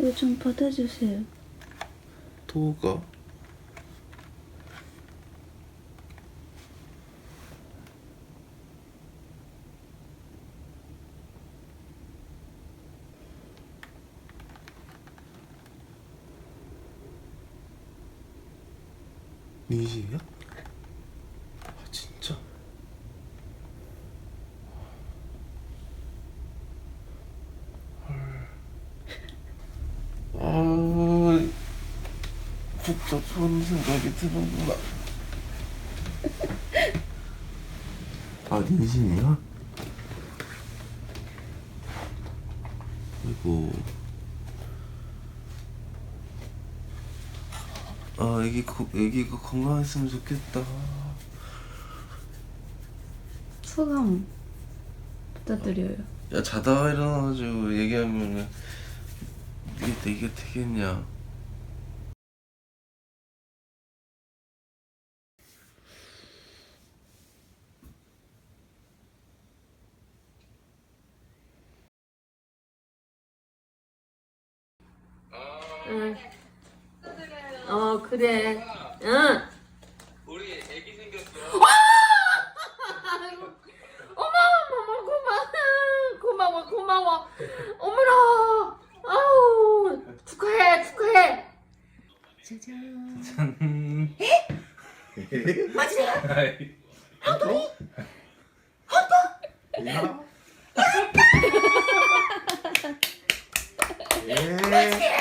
이거 좀 받아주세요. 도가 민식이야? 아 진짜? 헐. 아 복잡한 생각이 드는구나. 아 민심이야? 아이고. 아 애기 거, 애기가 건강했으면 좋겠다. 소감 부탁드려요. 야 자다가 일어나가지고 얘기하면은 이게 이게 되겠냐? 응. 어 그래. 응. 우리 애기 생겼어. 어머 어머 고마워 고마워 고마워. 어머나. 아우 축하해 축하해. 짜잔. 짠. 맞으세요? 아이, 황동이? 황동? 야. 예.